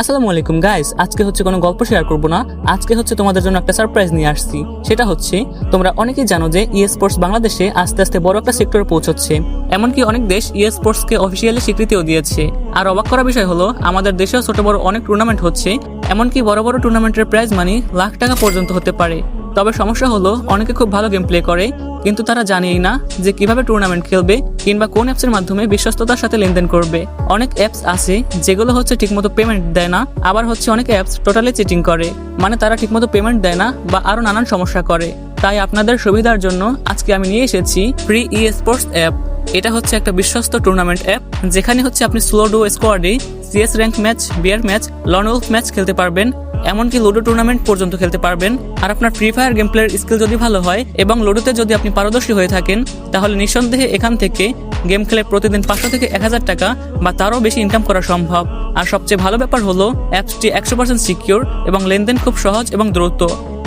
আসসালামু আলাইকুম গাইস আজকে হচ্ছে কোনো গল্প শেয়ার করব না। আজকে হচ্ছে তোমাদের জন্য একটা সারপ্রাইজ নিয়ে আসছি। সেটা হচ্ছে, তোমরা অনেকেই জানো যে ই স্পোর্টস বাংলাদেশে আস্তে আস্তে বড় একটা সেক্টরে পৌঁছচ্ছে। এমনকি অনেক দেশ ই স্পোর্টসকে অফিসিয়ালি স্বীকৃতিও দিয়েছে। আর অবাক করা বিষয় হলো, আমাদের দেশেও ছোট বড় অনেক টুর্নামেন্ট হচ্ছে। এমনকি বড় বড় টুর্নামেন্টের প্রাইজ মানি লাখ টাকা পর্যন্ত হতে পারে। তবে সমস্যা হলো, অনেকে খুব ভালো গেম প্লে করে, কিন্তু তারা জানেই না যে কীভাবে টুর্নামেন্ট খেলবে কিংবা কোন অ্যাপসের মাধ্যমে বিশ্বস্ততার সাথে লেনদেন করবে। অনেক অ্যাপস আছে যেগুলো হচ্ছে ঠিকমতো পেমেন্ট দেয় না, আবার হচ্ছে অনেক অ্যাপস টোটালি চিটিং করে মানে তারা ঠিকমতো পেমেন্ট দেয় না বা আরও নানান সমস্যা করে। তাই আপনাদের সুবিধার জন্য আজকে আমি নিয়ে এসেছি ফ্রি ই স্পোর্টস অ্যাপ এটা হচ্ছে একটা বিশ্বস্ত টুর্নামেন্ট অ্যাপ যেখানে হচ্ছে আপনি স্লো ডো স্কোয়াডে সিএস র্যাঙ্ক ম্যাচ বিয়ার ম্যাচ লন উলফ ম্যাচ খেলতে পারবেন। এমনকি লুডো টুর্নামেন্ট পর্যন্ত খেলতে পারবেন। আর আপনার ফ্রি ফায়ার গেম প্লের স্কিল যদি ভালো হয় এবং লুডোতে যদি আপনি পারদর্শী হয়ে থাকেন, তাহলে নিঃসন্দেহে এখান থেকে গেম খেলে প্রতিদিন পাঁচশো থেকে এক হাজার টাকা বা তারও বেশি ইনকাম করা সম্ভব। আর সবচেয়ে ভালো ব্যাপার হলো অ্যাপসটি একশো পার্সেন্ট সিকিউর এবং লেনদেন খুব সহজ এবং দ্রুত।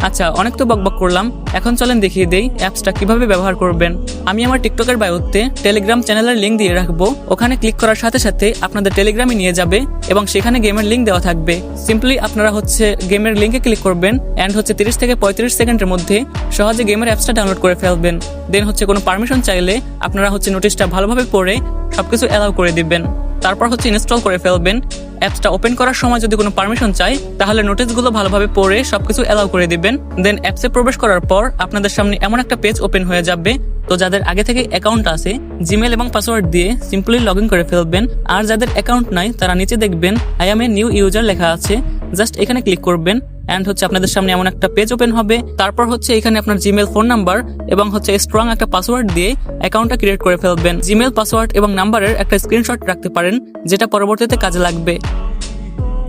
আচ্ছা অনেক তো বকবক করলাম। এখন চলেন দেখিয়ে দেই অ্যাপসটা কীভাবে ব্যবহার করবেন। আমি আমার টিকটকের বায়োতে টেলিগ্রাম চ্যানেলের লিঙ্ক দিয়ে রাখব। ওখানে ক্লিক করার সাথে সাথে আপনাদের টেলিগ্রামে নিয়ে যাবে এবং সেখানে গেমের লিঙ্ক দেওয়া থাকবে। সিম্পলি আপনারা হচ্ছে গেমের লিঙ্কে ক্লিক করবেন অ্যান্ড হচ্ছে তিরিশ থেকে পঁয়ত্রিশ সেকেন্ডের মধ্যে সহজে গেমের অ্যাপসটা ডাউনলোড করে ফেলবেন। দেন হচ্ছে কোনো পারমিশন চাইলে আপনারা হচ্ছে নোটিশটা ভালোভাবে পড়ে সবকিছু অ্যালাউ করে দিবেন। তারপর হচ্ছে ইনস্টল করে ফেলবেন। অ্যাপসটা ওপেন করার সময় যদি কোনো পারমিশন চাই, তাহলে নোটিশগুলো ভালোভাবে পড়ে সবকিছু অ্যালাউ করে দিবেন। দেন অ্যাপসে প্রবেশ করার পর আপনাদের সামনে এমন একটা পেজ ওপেন হয়ে যাবে। তো যাদের আগে থেকে অ্যাকাউন্ট আছে জিমেল এবং পাসওয়ার্ড দিয়ে সিম্পলি লগ করে ফেলবেন। আর যাদের অ্যাকাউন্ট নাই, তারা নিচে দেখবেন I am a new user লেখা আছে। জাস্ট এখানে ক্লিক করবেন। অ্যান্ড হচ্ছে আপনাদের সামনে এমন একটা পেজ ওপেন হবে। তারপর হচ্ছে এখানে আপনার জিমেল ফোন নাম্বার এবং হচ্ছে স্ট্রং একটা পাসওয়ার্ড দিয়ে অ্যাকাউন্টটা ক্রিয়েট করে ফেলবেন। জিমেল পাসওয়ার্ড এবং নাম্বারের একটা স্ক্রিনশট রাখতে পারেন, যেটা পরবর্তীতে কাজে লাগবে।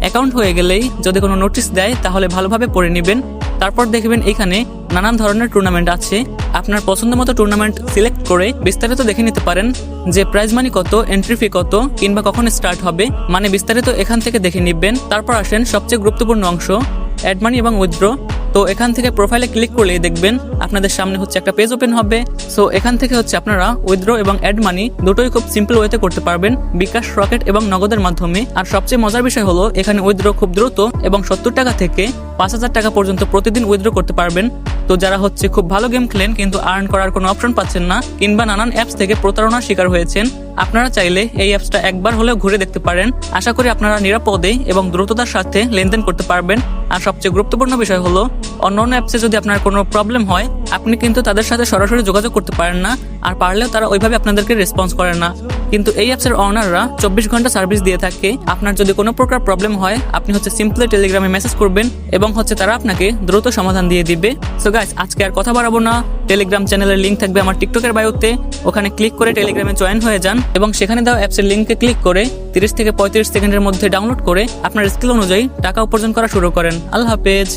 অ্যাকাউন্ট হয়ে গেলেই যদি কোনো নোটিশ দেয়, তাহলে ভালোভাবে পড়ে নেবেন। তারপর দেখবেন এখানে নানান ধরনের টুর্নামেন্ট আছে। আপনার পছন্দ মতো টুর্নামেন্ট সিলেক্ট করে বিস্তারিত দেখে নিতে পারেন যে প্রাইজ মানি কত এন্ট্রি ফি কত, কিংবা কখন স্টার্ট হবে। মানে বিস্তারিত এখান থেকে দেখে নিবেন। তারপর আসেন সবচেয়ে গুরুত্বপূর্ণ অংশ অ্যাড মানি এবং উইথড্র তো এখান থেকে প্রোফাইলে ক্লিক করলে দেখবেন আপনাদের সামনে হচ্ছে একটা পেজ ওপেন হবে। সো এখান থেকে হচ্ছে আপনারা উইথড্র এবং অ্যাড মানি দুটোই খুব সিম্পল ওয়েতে করতে পারবেন। বিকাশ রকেট এবং নগদের মাধ্যমে। আর সবচেয়ে মজার বিষয় হলো, এখানে উইথড্র খুব দ্রুত। এবং সত্তর টাকা থেকে পাঁচ হাজার টাকা পর্যন্ত প্রতিদিন উইথড্র করতে পারবেন। তো যারা হচ্ছে খুব ভালো গেম খেলেন, কিন্তু আর্ন করার কোনো অপশন পাচ্ছেন না, কিংবা নানান অ্যাপস থেকে প্রতারণার শিকার হয়েছেন, আপনারা চাইলে এই অ্যাপসটা একবার হলেও ঘুরে দেখতে পারেন। আশা করি আপনারা নিরাপদে এবং দ্রুততার সাথে লেনদেন করতে পারবেন। আর সবচেয়ে গুরুত্বপূর্ণ বিষয় হলো অন্য অন্য অ্যাপসে যদি আপনার কোনো প্রবলেম হয়, আপনি কিন্তু তাদের সাথে সরাসরি যোগাযোগ করতে পারেন না, আর পারলেও তারা ওইভাবে আপনাদেরকে রেসপন্স করে না। কিন্তু এই অ্যাপসের অনাররা চব্বিশ ঘণ্টা সার্ভিস দিয়ে থাকে। আপনার যদি কোনো প্রকার প্রবলেম হয়, আপনি হচ্ছে সিম্পলি টেলিগ্রামে মেসেজ করবেন এবং হচ্ছে তারা আপনাকে দ্রুত সমাধান দিয়ে দিবে। সো গাইস আজকে আর কথা বাড়াবো না। টেলিগ্রাম চ্যানেলের লিঙ্ক থাকবে আমার টিকটকের বায়োতে ওখানে ক্লিক করে টেলিগ্রামে জয়েন হয়ে যান এবং সেখানে দেওয়া অ্যাপসের লিঙ্কে ক্লিক করে তিরিশ থেকে পঁয়ত্রিশ সেকেন্ডের মধ্যে ডাউনলোড করে আপনার স্কিল অনুযায়ী টাকা উপার্জন করা শুরু করেন। আল্লাহ হাফেজ।